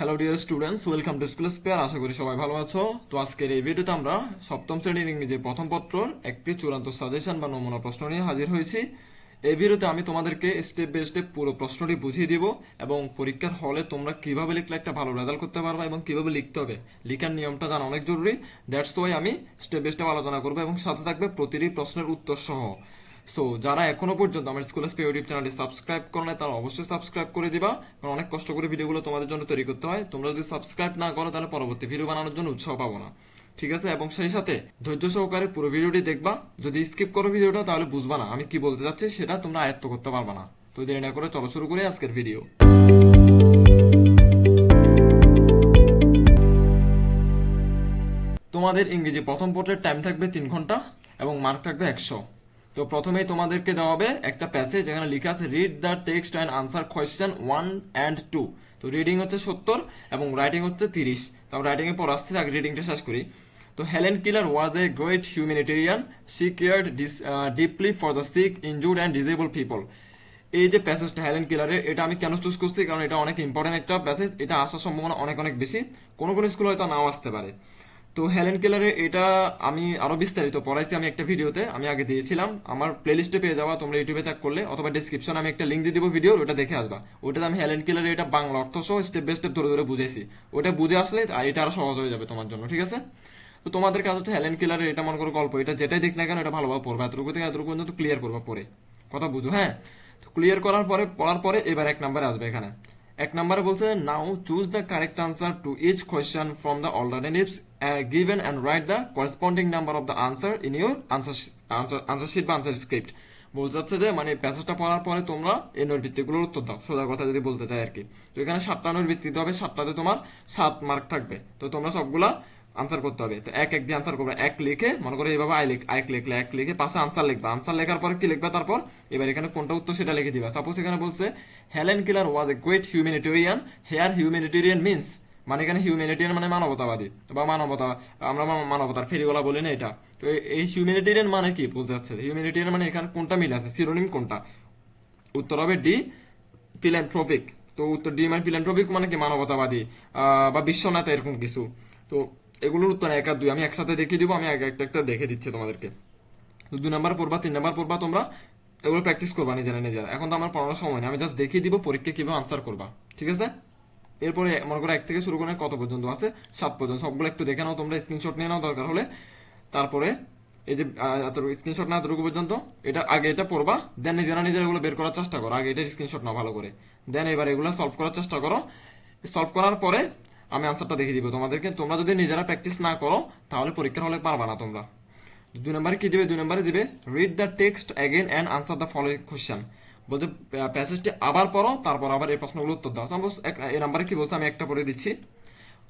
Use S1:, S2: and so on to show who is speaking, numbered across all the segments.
S1: Hello dear students welcome to school spare আশা করি সবাই ভালো আছো। তো আজকের এই ভিডিওতে আমরা সপ্তম শ্রেণির ইংরেজি প্রথম পত্রর একটি চূড়ান্ত সাজেশন বা নমুনা প্রশ্ন নিয়ে হাজির হয়েছি। এই ভিডিওতে আমি তোমাদেরকে স্টেপ বাই স্টেপ পুরো প্রশ্নটি বুঝিয়ে দিব এবং পরীক্ষার হলে তোমরা কীভাবে লিখলে একটা ভালো রেজাল্ট করতে পারবে এবং কীভাবে লিখতে হবে। লিখার নিয়মটা জানা অনেক জরুরি। দ্যাটস ওয়াই আমি স্টেপ বাই স্টেপ আলোচনা করব এবং সাথে থাকবে প্রতিটি প্রশ্নের উত্তর সহ সো যারা এখনও পর্যন্ত আমার স্কুল স্পে ইউটিউব চ্যানেলটি সাবস্ক্রাইব করো না তারা অবশ্যই সাবস্ক্রাইব করে দিবা। কারণ অনেক কষ্ট করে ভিডিওগুলো তোমাদের জন্য তৈরি করতে হয়। তোমরা যদি সাবস্ক্রাইব না করো, তাহলে পরবর্তী ভিডিও বানানোর জন্য উৎসাহ পাবো না। ঠিক আছে? এবং সেই সাথে ধৈর্য সহকারে পুরো ভিডিওটি দেখবা। যদি স্কিপ করো ভিডিওটা, তাহলে বুঝবা না আমি কি বলতে চাচ্ছি সেটা তোমরা আয়ত্ত করতে পারবা না। তো দেরি না করে চলো শুরু করি আজকের ভিডিও। তোমাদের ইংরেজি প্রথম পত্রের টাইম থাকবে তিন ঘণ্টা এবং মার্ক থাকবে একশো। তো প্রথমেই তোমাদেরকে দেওয়া হবে একটা প্যাসেজ যেখানে লেখা আছে read the text and answer question one and two তো রিডিং হচ্ছে সত্তর এবং রাইটিং হচ্ছে তিরিশ। তো আমরা রাইটিংয়ে পর আসতে আগে রিডিংটা শেষ করি। তো Helen Keller was a great humanitarian she cared deeply for the sick injured and disable people এই যে প্যাসেজটা হেলেন কিলারের এটা আমি কেন চুজ করছি? কারণ এটা অনেক ইম্পর্টেন্ট একটা প্যাসেজ এটা আসার সম্ভাবনা অনেক অনেক বেশি। কোনো কোনো স্কুল হয়তো নাও আসতে পারে। তো হেলেন কেলারের এটা আমি আরও বিস্তারিত পড়াইছি আমি একটা ভিডিওতে, আমি আগে দিয়েছিলাম। আমার প্লেলিস্টে পেয়ে যাওয়া তোমরা ইউটিউবে চেক করলে, অথবা ডিসক্রিপশনে আমি একটা লিঙ্ক দিয়ে দিব ভিডিও ওটা দেখে আসবা। ওটাতে আমি হেলেন কেলারের এটা বাংলা অর্থ সহ স্টেপ বাই স্টেপ ধরে ধরে বুঝেছি ওটা বুঝে আসলে এটা আরও সহজ হয়ে যাবে তোমার জন্য, ঠিক আছে? তো তোমাদের কাজ হচ্ছে হেলেন কিলারের এটা মনে করো গল্প, এটা যেটাই দেখ না কেন এটা ভালোভাবে পড়বা, এতটুকু থেকে এতটুকু পর্যন্ত ক্লিয়ার করবা পরে। কথা বুঝো হ্যাঁ? তো ক্লিয়ার করার পরে, পড়ার পরে এবার এক নাম্বারে আসবে এখানে। এক নম্বরে বলছে now choose the correct answer to each question from the alternatives given and write the corresponding number of the answer in your answer answer sheet বা আনসার স্ক্রিপ্ট বলতে যাচ্ছে যে মানে প্যাসেজটা পড়ার পরে তোমরা এই নৈর্বৃত্তিগুলোর উত্তর দাও। সোজা কথা যদি বলতে চাই আর কি। তো এখানে সাতটা নৈর্বৃত্তি হবে, সাতটাতে তোমার সাত মার্ক থাকবে। তো তোমরা সবগুলা আনসার করতে হবে। তো এক এক দিয়ে আনসার করবে। এক লিখে, মনে করো এইভাবে আই লিখ এক লিখলে এক লিখে পাশে আনসার লিখবে। আনসার লেখার পরে কি লিখবে তারপর? এবার এখানে কোনটা উত্তর সেটা লিখে দিবা। সাপোজ এখানে বলছে Helen Keller was a great humanitarian here humanitarian means মানে এখানে হিউম্যানিটেরিয়ান মানে মানবতাবাদী বা মানবতা, আমরা মানবতার ফেরিওয়ালা বলি না এটা। তো এই- হিউম্যানিটেরিয়ান মানে কি? বলতে যাচ্ছে হিউম্যানিটেরিয়ান মানে এখানে কোনটা মিল আছে? সিরোনিম কোনটা? উত্তর হবে ডি ফিল্যান্থ্রপিক তো উত্তর ডি মানে ফিল্যান্থ্রপিক মানে কি? মানবতাবাদী বা বিশ্বনাথ এরকম কিছু। তো এগুলোর উত্তর এক আর দুই। আমি একসাথে দেখিয়ে দিব, আমি এক একটা একটা দেখে দিচ্ছি তোমাদেরকে। দুই নাম্বার পড়বা, তিন নাম্বার পড়বা তোমরা, এগুলো প্র্যাকটিস করবা নিজেরা নিজেরা। এখন তো আমার পড়ানোর সময় নেই, আমি জাস্ট দেখিয়ে দিব পরীক্ষা কীভাবে আনসার করবা। ঠিক আছে? এরপরে মনে করো এক থেকে শুরু করে কত পর্যন্ত আছে? সাত পর্যন্ত। সবগুলো একটু দেখে নাও, তোমরা স্ক্রিনশট নিয়ে নাও, দরকার হলে। তারপরে এই যে স্ক্রিনশট না এতটুকু পর্যন্ত, এটা আগে এটা পড়বা দেন নিজেরা নিজেরা এগুলো বের করার চেষ্টা করো। আগে এটা স্ক্রিনশট নাও ভালো করে। দেন এবার এগুলো সলভ করার চেষ্টা করো। সলভ করার পরে আমি আনসারটা দেখিয়ে দিব। তোমাদেরকে, তোমরা যদি নিজেরা প্র্যাকটিস না করো, তাহলে পরীক্ষার হলে পারবা না তোমরা। দুই নম্বরে কি দিবে? দুই নম্বরে দিবে read the text again and answer the following question বলছে প্যাসেজটি আবার পড়ো, তারপর আবার এই প্রশ্নগুলো উত্তর দাও। এই নাম্বারে কি বলছে? আমি একটা পড়ে দিচ্ছি।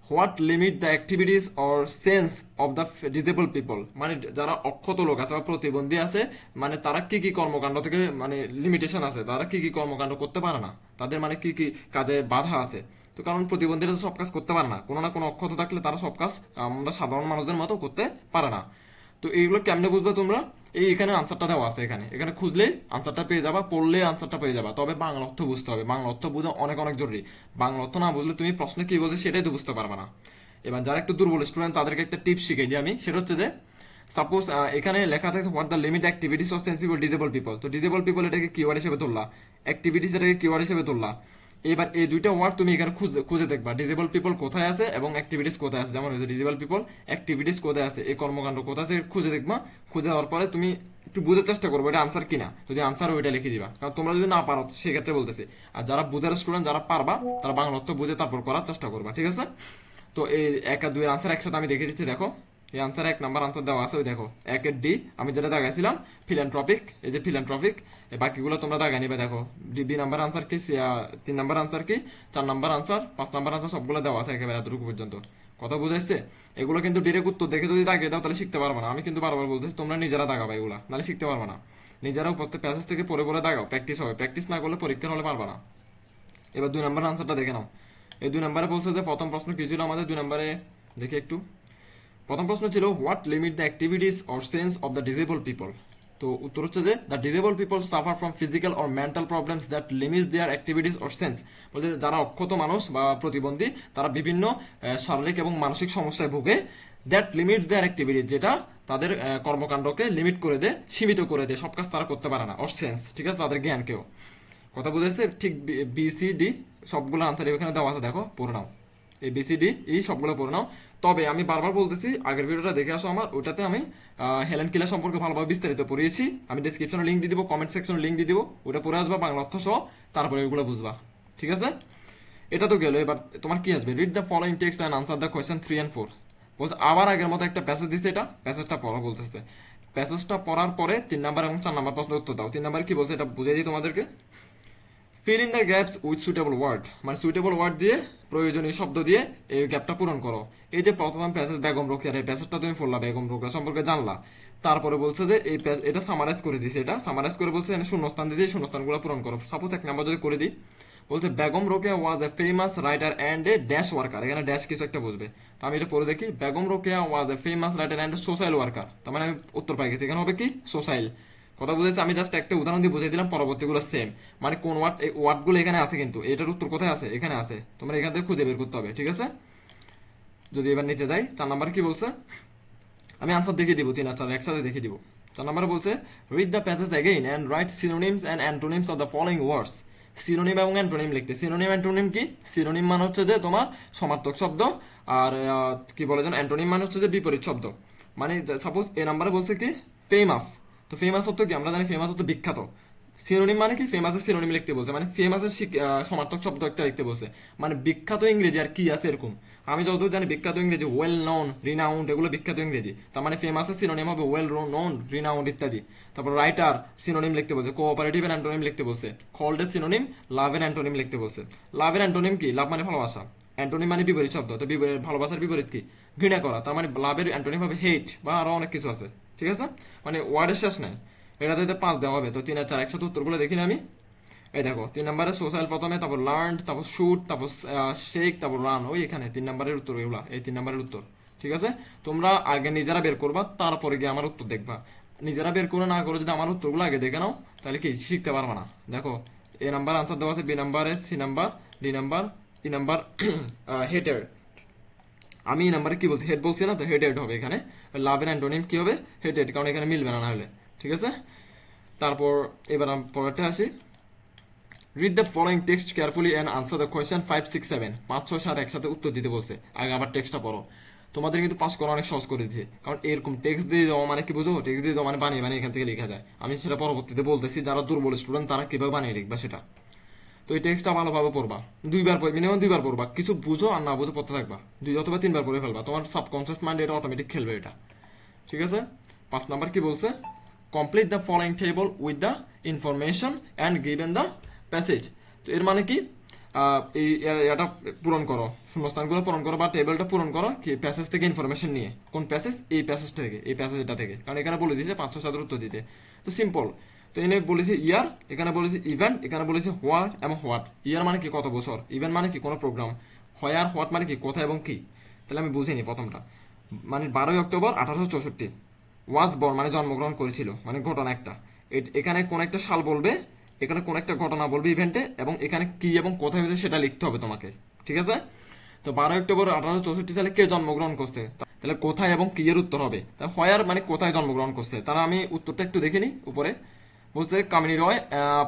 S1: What limit the activities or sense of the disable people মানে যারা অক্ষত লোক আছে বা প্রতিবন্ধী আছে মানে তারা কি কি কর্মকাণ্ড থেকে মানে লিমিটেশন আছে, তারা কি কি কর্মকাণ্ড করতে পারে না? তাদের মানে কি কি কাজে বাধা আছে? তো কারণ প্রতিবন্ধীরা তো সব কাজ করতে পারে না। কোনো না কোনো অক্ষত থাকলে তারা সব কাজ আমরা সাধারণ মানুষদের মতো করতে পারে না। তো এইগুলো কেমনে বুঝবে তোমরা? এই এখানে আনসারটা দেওয়া আছে এখানে। এখানে খুঁজলে আনসারটা পেয়ে যাবা, পড়লে আনসারটা পেয়ে যাবা। তবে বাংলা অর্থ বুঝতে হবে। বাংলা অর্থ বোঝা অনেক অনেক জরুরি। বাংলা অর্থ না বুঝলে তুমি প্রশ্ন কি বলছে সেটাই তো বুঝতে পারবে না। এবার যারা একটু দুর্বল স্টুডেন্ট তাদেরকে একটা টিপস শিখাই দিই আমি। সেটা হচ্ছে যে সাপোজ এখানে লেখা থাকে what the limit activities of sense people disable people তো ডিজেবল পিপল এটাকে কিওয়ার্ড হিসেবে ধরলা অ্যাক্টিভিটিস এটাকে কিওয়ার্ড হিসেবে ধরলা এবার এই দুইটা ওয়ার্ড তুমি এখানে খুঁজে দেখবা। ডিজেবল পিপল কোথায় আছে এবং অ্যাক্টিভিটিস কোথায় আছে? যেমন ডিজেবল পিপল অ্যাক্টিভিটিস কোথায় আছে? এই কর্মকাণ্ড কোথায় আছে? খুঁজে দেখবা। খুঁজে দেওয়ার পরে তুমি একটু বুঝার চেষ্টা করব এটা আনসার কিনা। যদি আনসার ওইটা লিখে দিবা। কারণ তোমরা যদি না পারো, সেক্ষেত্রে বলতেছি। আর যারা বুঝার স্টুডেন্ট যারা পারবা, তারা বাংলা অর্থ বুঝে তারপর করার চেষ্টা করবা। ঠিক আছে? তো এই এক দুই আনসার একসাথে আমি দেখে দিচ্ছি, দেখো। এই আনসার এক নাম্বার আনসার দেওয়া আছে, ওই দেখো। একের ডি আমি যেটা দেখাইছিলাম ফিলান্ট্রপিক এই যে ফিলান্ট্রপিক এই বাকিগুলো তোমরা দাগা নিবে, দেখো। বি নাম্বার আনসার কি তিন নাম্বার আনসার কি, চার নাম্বার আনসার পাঁচ নাম্বার আনসার সবগুলো দেওয়া আছে একেবারে এতটুকু পর্যন্ত। কথা বুঝাইছে? এগুলো কিন্তু ডিরেক্ট উত্তর দেখে যদি দাগিয়ে দাও, তাহলে শিখতে পারবে না। আমি কিন্তু বারবার বলতেছি, তোমরা নিজেরা দাগাবা এগুলা, নাহলে শিখতে পারবে না। নিজেরা প্রত্যেক প্যাসেজ থেকে পরে পড়ে দাগাও প্র্যাকটিস হবে। প্র্যাকটিস না করলে পরীক্ষার হলে পারবে না। এবার দুই নম্বর আনসারটা দেখে নাও। এই দুই নম্বরে বলছে যে, প্রথম প্রশ্ন কি ছিল আমাদের? দুই নম্বরে দেখি একটু। প্রথম প্রশ্ন ছিল what limit the activities or sense of the disable people তো উত্তর হচ্ছে যে the disable people suffer from physical or mental problems that limit their activities or sense বলতে যারা অক্ষত মানুষ বা প্রতিবন্ধী, তারা বিভিন্ন শারীরিক এবং মানসিক সমস্যায় ভোগে দ্যাট লিমিটস দেয়ার অ্যাক্টিভিটিস যেটা তাদের কর্মকাণ্ডকে লিমিট করে দেয়, সীমিত করে দেয়, সব কাজ তারা করতে পারে না অর সেন্স ঠিক আছে, তাদের জ্ঞানকেও। কথা বুঝেছে? ঠিক বি সি ডি সবগুলো আনসার এখানে দেওয়া আছে, দেখো, পড়ে নাও। এই বি সি ডি এই সবগুলো পড়ে নাও। তবে আমি বারবার বলতেছি, আগের ভিডিওটা দেখে আসো আমার, ওটাতে আমি হেলেন কিলার সম্পর্কে ভালোভাবে বিস্তারিত পড়িয়েছি। আমি ডিসক্রিপশনে লিঙ্ক দিয়ে দিব কমেন্ট সেকশনে লিঙ্ক দিয়ে দিব, ওটা পড়ে আসবা, বাংলা অর্থ সহ, তারপরে ওগুলো বুঝবা। ঠিক আছে? এটা তো গেল, এবার তোমার কি আসবে? Read the following text and answer the question three and four বলছে, আবার আগের মতো একটা প্যাসেজ দিছে এটা প্যাসেজটা পড়া বলতেছে। প্যাসেজটা পড়ার পরে তিন নাম্বার এবং চার নাম্বার প্রশ্নের উত্তর দাও। তিন নাম্বার কি বলছে? এটা বুঝিয়ে দিই তোমাদেরকে। Fill in the gaps with suitable word মানে সুইটেবল ওয়ার্ড দিয়ে, প্রয়োজনীয় শব্দ দিয়ে এই গ্যাপটা পূরণ করো। এই যে প্রথম প্যাসেজ বেগম রোকেয়ার এই প্যাসেজটা তুমি পড়লা বেগম রোকেয়া সম্পর্কে জানলা। তারপরে বলছে যে এই এটা সামারাইজ করে দিছে এটা। সামারাইজ করে বলছে এখানে শূন্যস্থান দিয়ে শূন্যস্থানগুলো পূরণ করো। সাপোজ এক নাম্বার যদি করে দিই, বলছে Begum Rokeya was a famous writer and a dash worker এখানে ড্যাশ কিছু একটা বুঝবে তো আমি এটা পড়ে দেখি, Begum Rokeya was a famous writer and social worker তার মানে আমি উত্তর পাই গেছি। এখানে হবে কি? সোশ্যাল কথা বুঝেছি? আমি জাস্ট একটা উদাহরণ দিয়ে বুঝিয়ে দিলাম, পরবর্তীগুলো সেম মানে কোন ওয়ার্ড এই ওয়ার্ডগুলো এখানে আছে কিন্তু, এটার উত্তর কোথায় আছে? এখানে আছে। তোমরা এখান থেকে খুঁজে বের করতে হবে, ঠিক আছে? যদি এবার নিচে যাই, চার নাম্বার কি বলছে? আমি আনসার দেখিয়ে দিব, তিন আর চার, একসাথে দেখিয়ে দিব। চার নাম্বার বলছে read the passage again and write synonyms and antonyms of the following words synonym এবং অ্যান্টোনিম লিখতে। সিনোনিম অ্যান্টোনিম কি? সিনোনিম মানে হচ্ছে যে তোমার সমার্থক শব্দ, আর কি বলে যেন? অ্যান্টোনিম মানে হচ্ছে যে বিপরীত শব্দ। মানে সাপোজ এ নাম্বারে বলছে কি? ফেমাস তো ফেমাস অর্থ কি? আমরা জানি ফেমাস অর্থ বিখ্যাত। সিনোনিম মানে কি? ফেমাসের সিনোনিম লিখতে বলছে। মানে ফেমাসের সমার্থক শব্দ একটা লিখতে বলছে। মানে বিখ্যাত ইংরেজি আর কি আছে এরকম? আমি যতদূর জানি বিখ্যাত ইংরেজি ওয়েল নন রিনাউন্ড এগুলো বিখ্যাত ইংরেজি। তার মানে ফেমাসের সিনোনিম হবে ওয়েল নন রিনাউন্ড ইত্যাদি। তারপর রাইটার সিনোনিম লিখতে বলছে। কোঅপারেটিভ এর অ্যান্টোনিম লিখতে বলছে। কল্ড এর সিনোনিম লাভের অ্যান্টোনিম লিখতে বলছে। লাভ লাভের অ্যান্টোনিম কি? লাভ মানে ভালোবাসা। অ্যান্টোনিম মানে বিপরীত শব্দ, তো বিপরীত, ভালোবাসার বিপরীত কি? ঘৃণা করা, তার মানে লাভের অ্যান্টোনিম হবে হেট বা আরও অনেক কিছু আছে, ঠিক আছে? মানে ওয়ার্ডের শেষ নাই, এটাতে পাঁচ দেওয়া হবে, তো তিন চার একসাথে উত্তরগুলো দেখি না আমি। এই দেখো, তিন নম্বরে সোশ্যাল প্রথমে, তারপর লার্ন তারপর শুট তারপর শেক তারপর রান ওই এখানে তিন নম্বরের উত্তর এগুলা এই তিন নম্বরের উত্তর, ঠিক আছে? তোমরা আগে নিজেরা বের করবা, তারপরে গিয়ে আমার উত্তর দেখবা। নিজেরা বের করে না করে যদি আমার উত্তরগুলো আগে দেখে নাও, তাহলে কি, শিখতে পারবা না। দেখো, এ নাম্বার আনসার দেওয়া আছে, বি নাম্বারে C number D number E number হেটার আমি এই নাম্বারে কি বলছি? হেড বলছি না, তো হেড হেড হবে এখানে। লাভের অ্যান্টোনিম কি হবে? হেড হেড কারণ এখানে মিলবে না হলে ঠিক আছে? তারপর, এবার আমি পরেরটা আসি। Read the following text carefully and answer the question five six seven পাঁচ, ছয়, সাত একসাথে উত্তর দিতে বলছে। আগে আবার টেক্সটটা পড়ো। তোমাদের কিন্তু পাস করা অনেক সহজ করে দিচ্ছে কারণ এরকম টেক্সট দিয়ে দেওয়া মানে কি বুঝো? টেক্সট দিয়ে দেওয়া মানে বানিয়ে বানিয়ে এখান থেকে লেখা যায়। আমি সেটা পরবর্তীতে বলতেছি, যারা দুর্বল স্টুডেন্ট তারা কীভাবে বানিয়ে লিখবা সেটা। তো এই টেক্সটটা ভালোভাবে পড়বা। দুইবার মিনিমাম দুইবার পড়বা। কিছু বুঝো আর না বুঝো পড়তে থাকবা। দুই অথবা তিনবার পড়ে ফেলবা। তোমার সাবকনসিয়াস মাইন্ড এটা অটোমেটিক খেলবে এটা। ঠিক আছে? পাঁচ নাম্বার কি বলছে? Complete the following table with the information and given the passage তো এর মানে কি? এই এটা পূরণ করো। শূন্যস্থানগুলো পূরণ করো বা টেবিলটা পূরণ করো কি প্যাসেজ থেকে ইনফরমেশন নিয়ে। কোন প্যাসেজ এই প্যাসেজটা থেকে, এই প্যাসেজটা থেকে। কারণ এখানে বলে দিয়েছে পাঁচশো সাতের উত্তর দিতে। তো সিম্পল তো এনে বলেছে ইয়ার, এখানে বলেছে ইভেন্ট এখানে বলেছে হোয়াট এবং হোয়াট ইয়ার মানে কি কত বছর? ইভেন্ট মানে কি কোনো প্রোগ্রাম হোয়ার হোয়াট মানে কি, কোথায় এবং কি? তাহলে আমি বুঝিনি প্রথমটা। মানে বারোই অক্টোবর আঠারোশো চৌষট্টি। ওয়াজ বর্ন মানে জন্মগ্রহণ করেছিল মানে ঘটনা একটা। এখানে কোন একটা সাল বলবে, এখানে কোন একটা ঘটনা বলবে ইভেন্টে এবং এখানে কি এবং কোথায় হয়েছে সেটা লিখতে হবে তোমাকে। ঠিক আছে? তো বারোই অক্টোবর আঠারোশো চৌষট্টি সালে কে জন্মগ্রহণ করছে? তাহলে কোথায় এবং কি এর উত্তর হবে? তা হোয়ার মানে কোথায় জন্মগ্রহণ করছে? তারা আমি উত্তরটা একটু দেখিনি উপরে। বলছে, Kamini Roy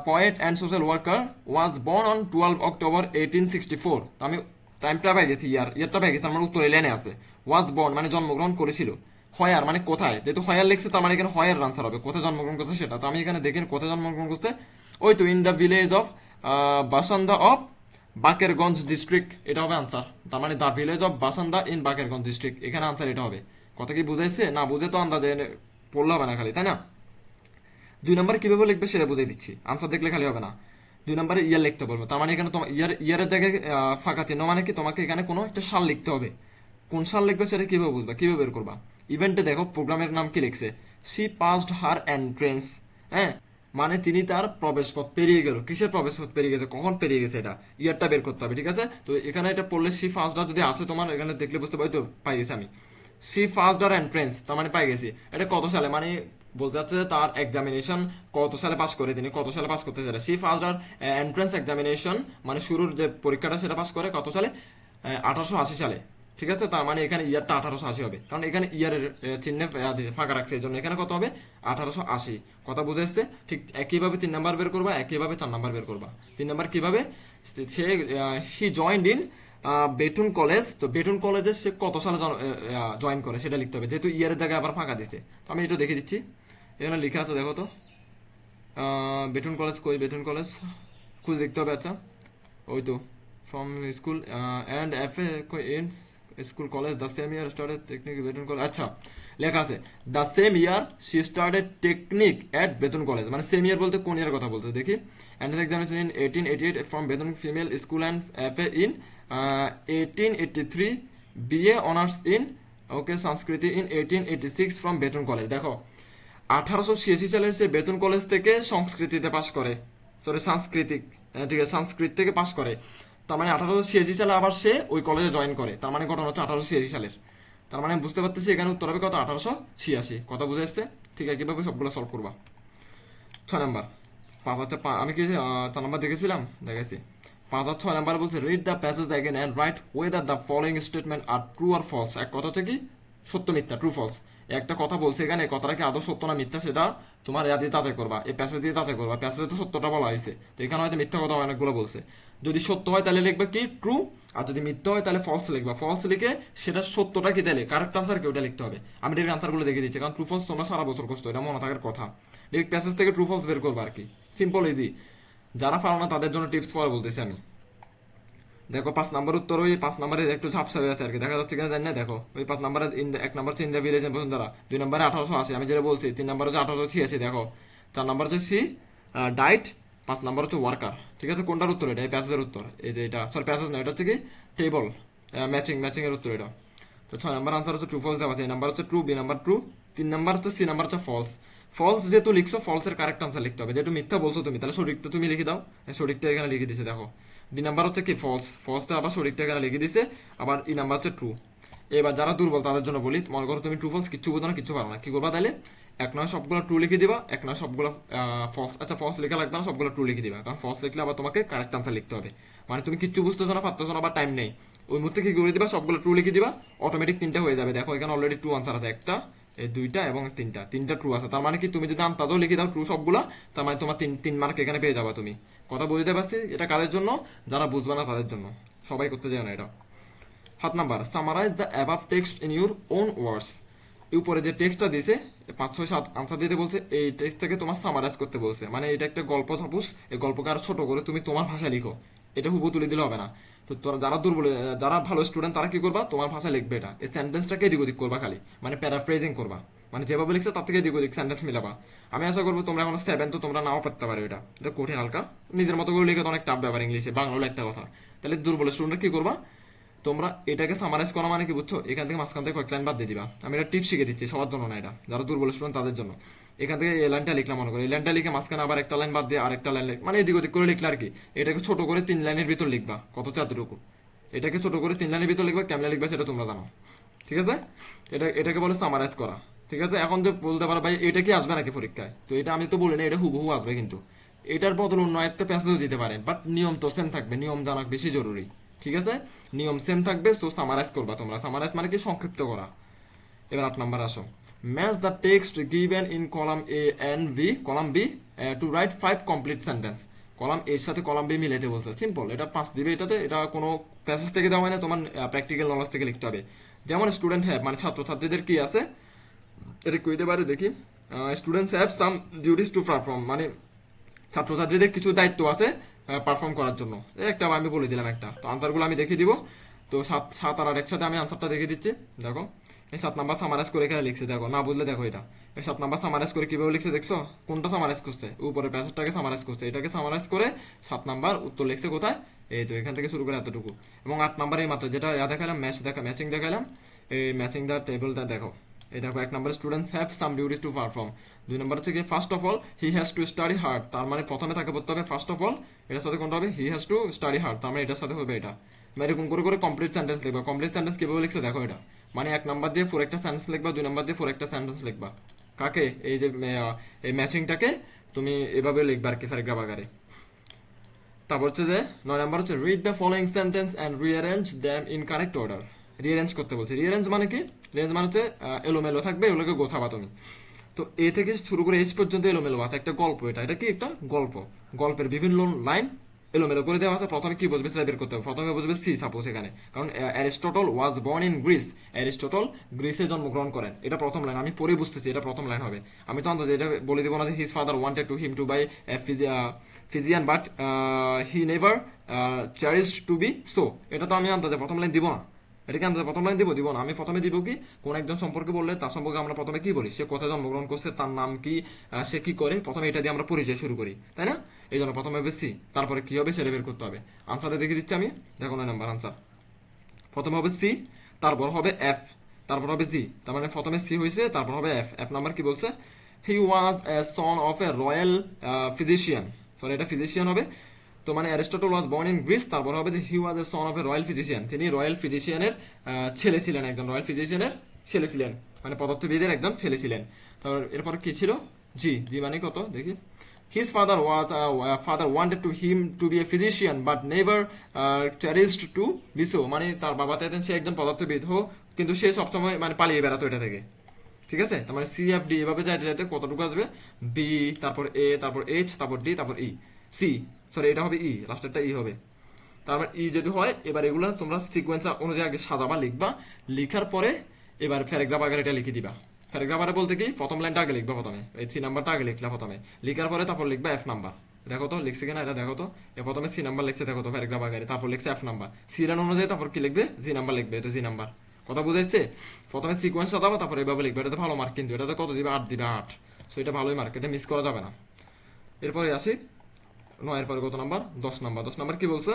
S1: poet and social worker was born on twelve October eighteen sixty four তো আমি টাইমটা পাই গেছি ইয়ার, ইয়ারটা পাই গেছি আমার উত্তর এলেনে আছে। ওয়াজ বর্ন মানে জন্মগ্রহণ করেছিল। হয়ার মানে কোথায়? যেহেতু হয়ার লিখছে, তার মানে এখানে হয়ার আনসার হবে। কোথায় জন্মগ্রহণ করছে সেটা? তো আমি এখানে দেখেন কোথায় জন্মগ্রহণ করছে? ওই তো in the village of Basanda of Bakerganj district এটা হবে আনসার তার মানে the village of Basanda in Bakerganj district এখানে আনসার এটা হবে। কথা কি বুঝাইছে? না বুঝে তো আন্দাজে পড়লে হবে না খালি, তাই না? দুই নম্বর কীভাবে লিখবে সেটা বুঝিয়ে দিচ্ছি। আনসার দেখলে খালি হবে না। দুই নম্বরে ইয়ার লিখতে বলব। তার মানে এখানে ইয়ার ইয়ারের জায়গায় ফাঁকা চিহ্ন মানে কি? তোমাকে এখানে কোনো একটা সাল লিখতে হবে। কোন সাল লিখবে সেটা কীভাবে বুঝবা? কীভাবে বের করবা? ইভেন্টে দেখো প্রোগ্রামের নাম কি লিখছে? সি পাসড হার এন্ট্রেন্স হ্যাঁ? মানে তিনি তার প্রবেশপথ পেরিয়ে গেল। কিসের প্রবেশপথ পেরিয়ে গেছে? কখন পেরিয়ে গেছে এটা? ইয়ারটা বের করতে হবে, ঠিক আছে? তো এখানে এটা পড়লে সি ফার্স্টটা যদি আসে তোমার, এখানে দেখলে বুঝতে পারি তো পাই গেছি আমি। সি ফার্স্ট আর এন্ট্রেন্স তার মানে পাই গেছি। এটা কত সালে? মানে বলতে যাচ্ছে যে তার এক্সামিনেশন কত সালে পাস করে, তিনি কত সালে পাস করতে চায় সি ফার্স্ট আর এন্ট্রান্স এক্সামিনেশন মানে শুরুর যে পরীক্ষাটা সেটা পাস করে কত সালে? আঠারোশো আশি সালে। ঠিক আছে? তার মানে এখানে ইয়ারটা আঠারোশো আশি হবে। কারণ এখানে ইয়ারের চিহ্নে ফাঁকা রাখছে। এই জন্য এখানে কত হবে? আঠারোশো আশি। কথা বুঝে এসছে? ঠিক একইভাবে তিন নাম্বার বের করবা, একইভাবে চার নাম্বার বের করবা। তিন নাম্বার কীভাবে? সে he joined in Bethune College তো বেটুন কলেজে সে কত সালে জয়েন করে সেটা লিখতে হবে। যেহেতু ইয়ারের জায়গায় আবার ফাঁকা দিছে। তো আমি এটা দেখে দিচ্ছি। এখানে লিখে আছে, দেখো তো। বেটুন কলেজ কই বেটুন কলেজ খুঁজে দেখতে হবে আচ্ছা। ওই তো from school and F A in school college the same year started teaching Bethune college আচ্ছা লেখা আছে the same year she started teaching at Bethune college মানে সেম ইয়ার বলতে কোন ইয়ার কথা বলছে, দেখি। And examination in eighteen eighty eight from Bethune female school and F A in eighteen eighty three BA honours in okay সংস্কৃতি in eighteen eighty six from Bethune college দেখো আঠারোশো ছিয়াশি সালে সে বেতন কলেজ থেকে সংস্কৃতিতে পাশ করে। সরি সাংস্কৃতিক। ঠিক আছে, সংস্কৃত থেকে পাশ করে। তার মানে আঠারোশো ছিয়াশি সালে আবার সে ওই কলেজে জয়েন করে। তার মানে ঘটনা হচ্ছে আঠারোশো ছিয়াশি সালের। তার মানে বুঝতে পারতেছি এখানে উত্তর হবে কত? আঠারোশো ছিয়াশি। কথা বুঝে এসছে? ঠিক আছে কীভাবে সবগুলো সলভ করবা। ছয় নাম্বার। পাঁচ হাজার আমি কি চার নাম্বার দেখেছিলাম? দেখেছি পাঁচ হাজার ছয় নাম্বার বলছে read the passage again and write whether the following statement are true or false এক কথা হচ্ছে কি? সত্য মিথ্যা ট্রু ফলস একটা কথা বলছে এখানে, কথাটা কি আদৌ সত্য না মিথ্যা সেটা তোমার ইয়া দিয়ে যাচাই করবা এই প্যাসেজ দিয়ে যাচাই করবা প্যাসেজে তো সত্যটা বলা হয়েছে। তো এখানে হয়তো মিথ্যা কথা অনেকগুলো বলছে। যদি সত্য হয় তাহলে লিখবে কি? ট্রু আর যদি মিথ্যা হয় তাহলে ফলস লিখবা। ফলস লিখে সেটা সত্যটা কি তাহলে কারেক্ট আনসার কি ওটা লিখতে হবে। আমি ডিরেক্ট আনসারগুলো দেখে দিচ্ছি, কারণ ট্রু ফলস তোমরা সারা বছর করছ, এটা মনে থাকার কথা। ডিরেক্ট প্যাসেজ থেকে ট্রু ফলস বের করবা আর কি। সিম্পল ইজি যারা পারো না তাদের জন্য টিপস পরে বলতেছি আমি। দেখো, পাঁচ নাম্বার উত্তর ওই পাঁচ নাম্বারে একটু ঝাপসা হয়ে আছে আর কি। দেখা যাচ্ছে কিনা জানি না, দেখো। ওই পাঁচ নাম্বারে এক নাম্বার হচ্ছে ইন্ডিয়া ভিলেজ বসুন্ধরা দুই নাম্বারে আঠারোশো আশি, আমি যেটা বলছি, তিন নাম্বার হচ্ছে আঠারোশো ছিয়াশি, দেখো। চার নাম্বার হচ্ছে সি ডাইট, পাঁচ নাম্বার হচ্ছে ওয়ার্কার। ঠিক আছে, কোনটার উত্তর এটা? এই প্যাসেজের উত্তর। এই যে এটা সরি প্যাসেজ না, এটা হচ্ছে কি? টেবল ম্যাচিং ম্যাচিং এর উত্তর এটা। তো ছয় নাম্বার আনসার হচ্ছে ট্রু ফলস দেওয়া আছে। এই নাম্বার হচ্ছে ট্রু বি নাম্বার ট্রু তিন নাম্বার হচ্ছে সি নাম্বার হচ্ছে ফলস ফলস যেহেতু লিখছো ফলসের কারেক্ট আনসার লিখতে হবে। যেহেতু মিথ্যা বলছো তুমি, তাহলে সঠিকটা তুমি লিখে দাও। সঠিকটা এখানে লিখে দিছে, দেখো। বি নাম্বার হচ্ছে কি ফলস ফলসটা আবার সঠিকটা এখানে লিখে দিছে, আবার ই নাম্বার হচ্ছে ট্রু এবার যারা দুর্বল, তাদের জন্য বলি, মনে করো তুমি ট্রু ফলস কিচ্ছু বোঝো না, কিচ্ছু পারো না। কি করবা তাহলে এক নয় সবগুলো ট্রু লিখে দিবা, এক নয় সবগুলো ফলস আচ্ছা ফলস লেখা লাগবে না, সবগুলো ট্রু লিখে দিবা। কারণ ফলস লিখলে আবার তোমাকে কারেক্ট আনসার লিখতে হবে। মানে তুমি কিচ্ছু বুঝতেছো না, পারতেছো না বা টাইম নেই। ওই মুহূর্তে কি করে দিবা, সবগুলো ট্রু লিখে দিবা অটোমেটিক তিনটা হয়ে যাবে। দেখো, এখানে অলরেডি ট্রু আনসার আছে একটা এই দুইটা এবং তিনটা। তিনটা ট্রু আছে। তার মানে কি তুমি যদি আন্তাজও লিখে দাও ট্রু সবগুলা, তার মানে তোমার তিন তিন মার্ক এখানে পেয়ে যাবা তুমি। কথা বুঝতে পারছি? এটা কাদের জন্য? যারা বুঝবে না তাদের জন্য। সবাই করতে যায় না এটা। সাত number summarize the text in your own words উপরে যে টেক্সটটা দিছে পাঁচ, ছয়, সাত আনসার দিতে বলছে, এই টেক্সটটাকে তোমার সামারাইজ করতে বলছে। মানে এটা একটা গল্প সাপোজ এই গল্পকে আরও ছোট করে তুমি তোমার ভাষায় লিখো। এটা হুবু তুলে দিলে হবে না। তো তোরা যারা দুর্বল যারা ভালো স্টুডেন্ট তারা কি করবা? তোমার ভাষায় লিখবে এটা। এই সেন্টেন্সটাকে এদিক ওদিক করবা খালি। মানে প্যারাফ্রেজিং করবা। মানে যেভাবে লিখছে, তার থেকে এদিক ওদিক সেন্টেন্স মিলাবা। আমি আশা করব তোমরা এখন সেভেন তো তোমরা নাও পারতে পারো এটা। এটা কঠিন হালকা। নিজের মতো করে লিখে তো অনেক টাফ ব্যাপার ইংলিশে। বাংলা একটা কথা। তাহলে দুর্বল স্টুডেন্ট কি করবা? তোমরা এটাকে সামারাইজ করা মানে কি বুঝছ? এখান থেকে মাঝখান থেকে কয়েক লাইন বাদ দিয়ে দিবা। আমি এটা টিপ শিখে দিচ্ছি সবার জন্য না এটা। যারা দুর্বল স্টুডেন্ট তাদের জন্য। এখান থেকে এই লাইনটা লিখলাম, মনে করো। এই লাইনটা লিখে মাঝখানে আবার একটা লাইন বাদ দিয়ে আর একটা লাইন মানে এদিক ওদিক করে লিখলে আর কি। এটাকে ছোট করে তিন লাইনের ভিতর লিখবা, কত চারটুকু এটাকে ছোট করে তিন লাইনের ভিতর লিখবা, কেমনে লিখবা সেটা তোমরা জানো। ঠিক আছে? এটা এটাকে বলে সামারাইজ করা। ঠিক আছে? এখন যে বলতে পারো, ভাই, এটা কি আসবে নাকি পরীক্ষায়? তো এটা আমি তো বলি না, এটা হুবহু আসবে কিন্তু। এটার বদল অন্য একটা প্যাসেজও দিতে পারেন বাট নিয়ম তো সেম থাকবে, নিয়ম জানা বেশি জরুরি। ঠিক আছে? নিয়ম সেম থাকবে তো সামারাইজ করবা তোমরা। সামারাইজ মানে কি সংক্ষিপ্ত করা। এবার আট নাম্বার আসো। Match the text given in column A and B column B to write five complete sentence column এর সাথে কলাম বি মিলাইতে বলছে। সিম্পল এটা পাঁচ দিবে এটাতে, এটা কোনো প্যাসেজ থেকে দেওয়া হয় না, তোমার প্র্যাকটিক্যাল নলেজ থেকে লিখতে হবে। যেমন স্টুডেন্ট হ্যাভ মানে ছাত্রছাত্রীদের কি আছে? এটা কইতে পারে, দেখি। Students have some duties to perform মানে ছাত্রছাত্রীদের কিছু দায়িত্ব আছে পারফর্ম করার জন্য। একটা আমি বলে দিলাম একটা। তো আনসারগুলো আমি দেখিয়ে দিব। তো সাত সাত আর একসাথে আমি আনসারটা দেখিয়ে দিচ্ছি। দেখো। এই সাত নাম্বার সামারাইজ করে এখানে লিখছে, দেখো, না বুঝলে দেখো এটা। এই সাত নাম্বার সামারাইজ করে কীভাবে লিখছে দেখছ? কোনটা সামারাইজ করছে? উপরে প্যাসেজটাকে সামারাইজ করছে। এটাকে সামারাইজ করে সাত নাম্বার উত্তর লিখছে কোথায়? এই তো, এখান থেকে শুরু করে এতটুকু। এবং আট নাম্বার এই মাত্র, যেটা ইয়া দেখালাম ম্যাচ দেখা ম্যাচিং দেখালাম, এই ম্যাচিং দ্য টেবিলটা দেখো। এই দেখো, এক number students have some duties to perform দুই নম্বর হচ্ছে কি first of all he has to study hard তার মানে প্রথমে তাকে বলতে হবে ফার্স্ট অফ অল এটার সাথে কোনটা হবে? He has to study hard তার মানে এটার সাথে হবে এটা। মানে এরকম করে করে কমপ্লিট সেন্টেন্স লিখবা। কমপ্লিট সেন্টেন্স কীভাবে লিখছে? দেখো এটা। মানে এক নাম্বার দিয়ে ফোর একটা সেন্টেন্স লিখবা, দুই নাম্বার দিয়ে ফোর একটা সেন্টেন্স লিখবা। কাকে? এই যে এই ম্যাচিংটাকে তুমি এভাবে লিখবে আর কি প্যারাগ্রাফ আকারে। তারপর হচ্ছে যে, নয় নাম্বার হচ্ছে read the following sentence and rearrange them in correct order rearrange করতে বলছে। রিঅ্যারেঞ্জ মানে কি? রিঅ্যারেঞ্জ মানে হচ্ছে এলোমেলো থাকবে, এগুলোকে গোছাবা তুমি। তো এ থেকে শুরু করে এস পর্যন্ত এলোমেলো আছে। একটা গল্প এটা। এটা কি একটা গল্প? গল্পের বিভিন্ন লাইন এলোমেলো করে দেওয়া আছে, প্রথমে কি বুঝবে সেটা বের করতে হবে। প্রথমে বুঝবে সি সাপোজ এখানে। কারণ Aristotle was born in Greece Aristotle গ্রিসে জন্মগ্রহণ করেন। এটা প্রথম লাইন আমি পরে বুঝতেছি, এটা প্রথম লাইন হবে। আমি তো আন্দাজে এটা বলে দিব না যে his father wanted to him to by physician but he never cherished to be so এটা তো আমি আন্দাজে প্রথম লাইন দিব না। এটা কি আমরা প্রথম লাইন দিব? দিব না। আমি প্রথমে দিব কি? কোন একজন সম্পর্কে বললে তার সম্পর্কে আমরা প্রথমে কি বলি? সে কোথায় জন্মগ্রহণ করছে, তার নাম কি সে কি করে? প্রথমে এটা দিয়ে আমরা পরিচয় শুরু করি, তাই না? এই জন্য প্রথমে হবে সি তারপরে কি হবে সেটা বের করতে হবে। আনসারটা দেখে দিচ্ছি আমি। দেখো নয় নাম্বার আনসার প্রথমে হবে সি তারপর হবে এফ তারপর হবে জি তার মানে প্রথমে সি হয়েছে, তারপর হবে এফ এফ নাম্বার কি বলছে? He was a son of a royal physician sorry এটা ফিজিশিয়ান হবে। তো মানে Aristotle was born in Greece তারপর হবে যে he was a son of a royal physician তিনি রয়্যাল ফিজিশিয়ানের ছেলে ছিলেন একজন রয়্যাল ফিজিশিয়ানের ছেলে ছিলেন মানে পদার্থবিদের একজন ছেলে ছিলেন। তারপর এরপর কি ছিল? জি জি মানে কত? দেখি। Father was uh, father wanted to him to be a physician but never uh, cherished to be মানে তার বাবা চাইতেন সে একজন পদার্থবিদ হোক কিন্তু সে সবসময় মানে পালিয়ে বেড়াতো এটা থেকে। ঠিক আছে? তার মানে সি এফ ডি এভাবে যাইতে যাইতে কতটুকু আসবে? বি তারপর এ তারপর এইচ তারপর ডি তারপর ই সি সরি এটা হবে ই লাস্টেরটা ই হবে। তারপর ই যদি হয়, এবার এগুলো তোমরা সিকোয়েন্স অনুযায়ী আগে সাজাবা, লিখবা। লিখার পরে এবার প্যারাগ্রাফ আগে এটা লিখে দিবা। প্যারাগ্রাফ আরে বলতে কি, প্রথম লাইনটা আগে লিখবা প্রথমে, এই সি নাম্বারটা আগে লিখলা প্রথমে। লিখার পরে তারপর লিখবা এফ নাম্বার দেখো তো, লিখছে কিনা এটা দেখো তো। এ প্রথমে সি নাম্বার লিখছে, দেখো তো প্যারাগ্রাফ আগে তারপর লিখছে এফ নাম্বার সি লাইন অনুযায়ী তারপর কি লিখবে? জি নাম্বার লিখবে, এটা জি নাম্বার কথা বুঝাইছে প্রথমে সিকোয়েন্স সাজাবা, তারপর এভাবে লিখবে। এটাতে ভালো মার্ক কিন্তু, এটাতে কত দিবে? আট দিবে, আট। সো এটা ভালোই মার্ক এটা মিস করা যাবে না। এরপরে আসি। নয়ের পরে কত নাম্বার? দশ নাম্বার। দশ নাম্বার কি বলছে?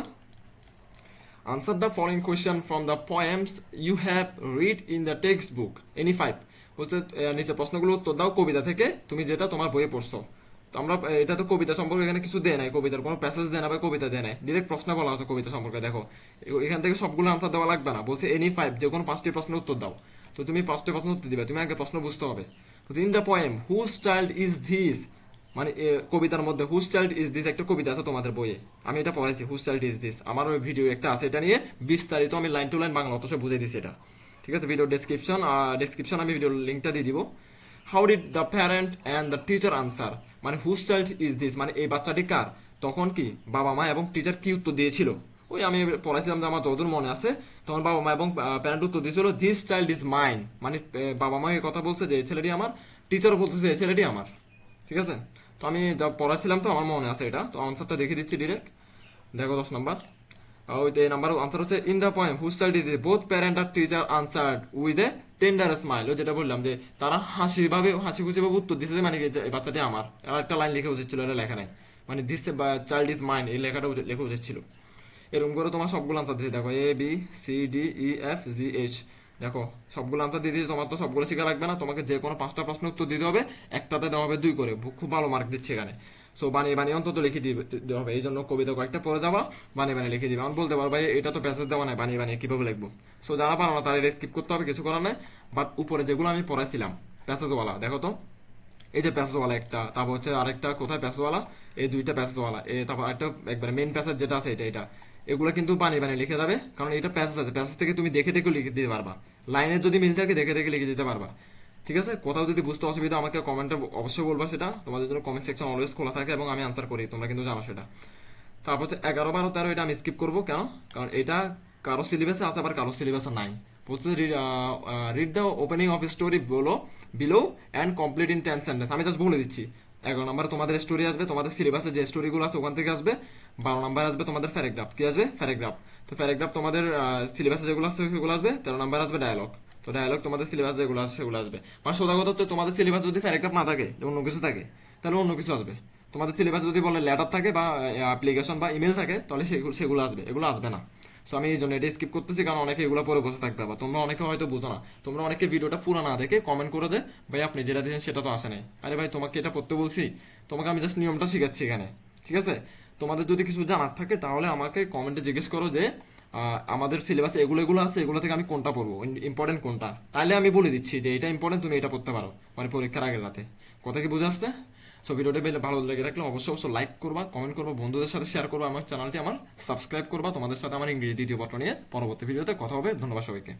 S1: Answer the following question from the poems you have read in the textbook. Any five. বলছে আহ, নিচে প্রশ্নগুলো উত্তর দাও কবিতা থেকে। তুমি যেটা তোমার বইয়ে পড়ছো। তো আমরা এটা তো কবিতা সম্পর্কে এখানে কিছু দেয় নাই। কবিতার কোনো প্যাসেজ দেয় না বা কবিতা দেয় নাই। ডিরেক্ট প্রশ্ন বলা আছে কবিতা সম্পর্কে দেখো। এখান থেকে সবগুলো আনসার দেওয়া লাগবে না। বলছে এনি ফাইভ যে কোনো পাঁচটি প্রশ্নের উত্তর দাও। তো তুমি পাঁচটি প্রশ্ন উত্তর দিবে। তুমি আগে প্রশ্ন বুঝতে হবে। In the poem whose child is this মানে কবিতার মধ্যে হুজ চাইল্ড ইজ দিস একটা কবিতা আছে তোমাদের বইয়ে। আমি এটা পড়াইছি হুজ চাইল্ড ইজ দিস আমার ওই ভিডিও একটা আছে, এটা নিয়ে বিস্তারিত আমি লাইন টু লাইন বাংলা অথচ বুঝে দিছি এটা। ঠিক আছে ভিডিও ডেসক্রিপশন ডেসক্রিপশন আমি ভিডিও লিঙ্কটা দিয়ে দিব। How did the parent and the teacher answer মানে হুজ চাইল্ড ইজ দিস মানে এই বাচ্চাটি কার? তখন কি বাবা মা এবং টিচার কি উত্তর দিয়েছিল? ওই আমি পড়াইছিলাম যে আমার যতদূর মনে আছে, তখন বাবা মা এবং প্যারেন্ট উত্তর দিয়েছিল দিস চাইল্ড ইজ মাইন মানে বাবা মা কথা বলছে যে ছেলেটি আমার টিচারও বলতেছে এই ছেলেটি আমার। ঠিক আছে? আমি যা পড়াছিলাম তো, আমার মনে আছে এটা। তো আনসারটা দেখে দিচ্ছি ডিরেক্ট দেখো দশ নাম্বার। ওই এই নাম্বার আনসার হচ্ছে in the poem whose child is both parent R teacher answered with a tender smile যেটা বললাম যে, তারা হাসি ভাবে হাসি খুশি ভাবে উত্তর দিচ্ছে মানে এই বাচ্চাটি আমার। আর একটা লাইন লিখে উচিত ছিল এটা লেখা নাই। মানে দিস চাইল্ড ইজ মাইন এই লেখাটা লেখা উচিত ছিল। এরকম করে তোমার সবগুলো আনসার দিচ্ছে দেখো A B C D E F G H দেখো, সবগুলো আনসার দিয়ে দিয়েছে, তোমার তো সবগুলো শেখা লাগবে না। তোমাকে যে কোনো পাঁচটা প্রশ্ন উত্তর দিতে হবে, একটাতে দেওয়া হবে দুই করে। খুব ভালো মার্ক দিচ্ছে এখানে। সো বানিয়ে বানিয়ে অন্তত লিখে দিতে হবে। এই জন্য কবিতা কয়েকটা পড়ে যাবা, বানিয়ে বানিয়ে লিখে দিবে। আমি বলতে পারব ভাই, এটা তো প্যাসেজ দেওয়া নাই, বানিয়ে বানিয়ে কীভাবে লিখব? সো যারা পারো না, তারা স্কিপ করতে হবে, কিছু করার নাই। বাট উপরে যেগুলো আমি পড়াইছিলাম প্যাসেজওয়ালা দেখো তো। এই যে প্যাসেজওয়ালা একটা, তারপর হচ্ছে আরেকটা, কোথায় প্যাসেজওয়ালা এই দুইটা প্যাসেজওয়ালা এই তারপর একটা একবারে মেন প্যাসেজ যেটা আছে, এটা এটা। এগুলো কিন্তু বানিয়ে বানিয়ে লিখে যাবে। কারণ এটা প্যাসেজ আছে। প্যাসেজ থেকে তুমি দেখে দেখে লিখে দিতে পারবা। লাইনের যদি মিল থাকে, দেখে দেখে লিখে দিতে পারবা। ঠিক আছে? কোথাও যদি বুঝতে অসুবিধা, আমাকে কমেন্টে অবশ্যই বলবা সেটা। তোমাদের জন্য কমেন্ট সেকশন অলওয়েজ খোলা থাকে এবং আমি আনসার করি। তোমরা কিন্তু জানো সেটা। তারপর হচ্ছে এগারো, বারো, তেরো এটা আমি স্কিপ করব। কেন? কারণ এটা কারও সিলেবাসে আছে, আবার কারও সিলেবাসে নাই। বলছে read the opening of story বলো below and complete in ten sentence আমি জাস্ট বলে দিচ্ছি। এগারো নম্বরে তোমাদের স্টোরি আসবে, তোমাদের সিলেবাসে যে স্টোরিগুলো আছে ওখান থেকে আসবে। বারো নম্বর আসবে তোমাদের প্যারাগ্রাফ কি আসবে? প্যারাগ্রাফ তো প্যারাগ্রাফ তোমাদের সিলেবাসে যেগুলো আছে সেগুলো আসবে, তেরো নম্বর আসবে ডায়ালগ তো ডায়ালগ তোমাদের সিলেবাস যেগুলো আছে সেগুলো আসবে। মানে সোজা কথা হচ্ছে তোমাদের সিলেবাস যদি প্যারাগ্রাফ না থাকে অন্য কিছু থাকে, তাহলে অন্য কিছু আসবে। তোমাদের সিলেবাস যদি বলে লেটার থাকে বা অ্যাপ্লিকেশন বা ইমেল থাকে, তাহলে সেগুলো সেগুলো আসবে। এগুলো আসবে না। সো আমি এই জন্য এটা স্কিপ করতেছি, কারণ অনেকে এগুলো পরে বসে থাকতে পারবা তোমরা অনেকে হয়তো বুঝো না। তোমরা অনেকে ভিডিওটা পুরো না দেখে কমেন্ট করে দে, ভাই, আপনি যেটা দিয়েছেন সেটা তো আসে নাই। আরে ভাই, তোমাকে এটা পড়তে বলছি? তোমাকে আমি জাস্ট নিয়মটা শিখাচ্ছি এখানে। ঠিক আছে? তোমাদের যদি কিছু জানার থাকে, তাহলে আমাকে কমেন্টে জিজ্ঞেস করো যে আমাদের সিলেবাসে এগুলো এগুলো আছে, এগুলো থেকে আমি কোনটা পড়ব? ইম্পর্টেন্ট কোনটা? তাহলে আমি বলে দিচ্ছি যে, এটা ইম্পর্টেন্ট তুমি এটা পড়তে পারো। মানে পরীক্ষার আগের রাতে। কথা কি বুঝে আসছে? সো ভিডিওটি বেলে ভালো লেগে থাকলে অবশ্যই অবশ্যই লাইক করবা কমেন্ট করবা, বন্ধুদের সাথে শেয়ার করবা, আমার চ্যানেলটি আমার সাবস্ক্রাইব করবা। তোমাদের সাথে আমার ইংরেজি দ্বিতীয় পত্র নিয়ে পরবর্তী ভিডিওতে কথা হবে। ধন্যবাদ সবাইকে।